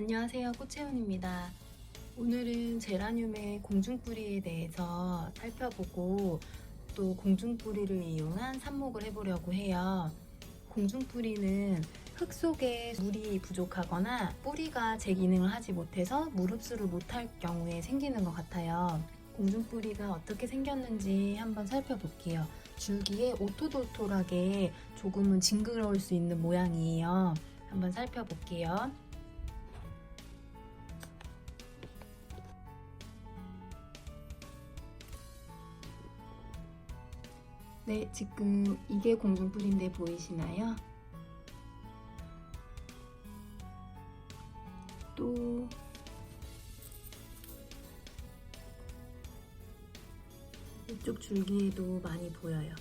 안녕하세요. 꽃채훈입니다. 오늘은 제라늄의 공중뿌리에 대해서 살펴보고 또 공중뿌리를 이용한 삽목을 해보려고 해요. 공중뿌리는 흙 속에 물이 부족하거나 뿌리가 제 기능을 하지 못해서 물 흡수를 못할 경우에 생기는 것 같아요. 공중뿌리가 어떻게 생겼는지 한번 살펴볼게요. 줄기에 오토돌톨하게 조금은 징그러울 수 있는 모양이에요. 한번 살펴볼게요. 네, 지금 이게 공중뿌리인데 보이시나요? 또 이쪽 줄기에도 많이 보여요.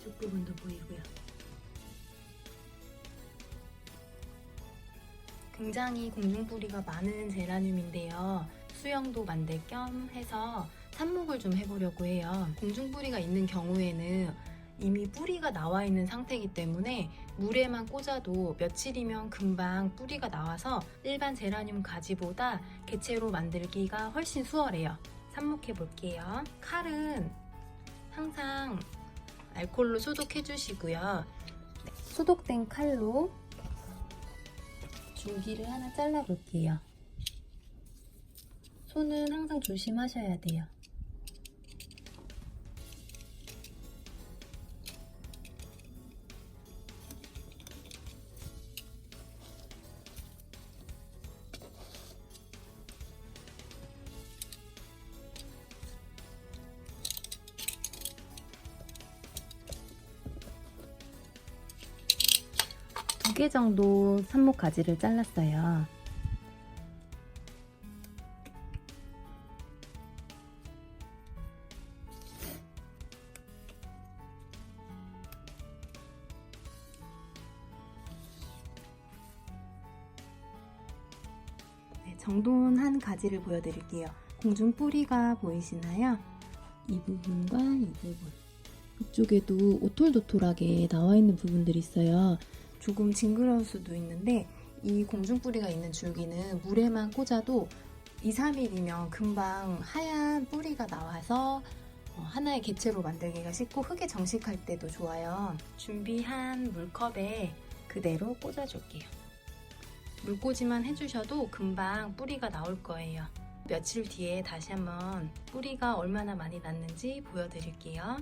이쪽 부분도 보이고요. 굉장히 공중뿌리가 많은 제라늄인데요. 수영도 만들 겸 해서 삽목을 좀 해보려고 해요. 공중뿌리가 있는 경우에는 이미 뿌리가 나와 있는 상태이기 때문에 물에만 꽂아도 며칠이면 금방 뿌리가 나와서 일반 제라늄 가지보다 개체로 만들기가 훨씬 수월해요. 삽목해 볼게요. 칼은 항상 알콜로 소독해 주시고요. 네, 소독된 칼로 줄기를 하나 잘라 볼게요. 손은 항상 조심하셔야 돼요. 두 개 정도 삽목 가지를 잘랐어요. 네, 정돈 한 가지를 보여드릴게요. 공중 뿌리가 보이시나요? 이 부분과 이 부분. 이쪽에도 오톨도톨하게 나와 있는 부분들이 있어요. 조금 징그러울 수도 있는데 이 공중뿌리가 있는 줄기는 물에만 꽂아도 2, 3일이면 금방 하얀 뿌리가 나와서 어, 하나의 개체로 만들기가 쉽고 흙에 정식할 때도 좋아요. 준비한 물컵에 그대로 꽂아줄게요. 물꽂이만 해주셔도 금방 뿌리가 나올 거예요. 며칠 뒤에 다시 한번 뿌리가 얼마나 많이 났는지 보여드릴게요.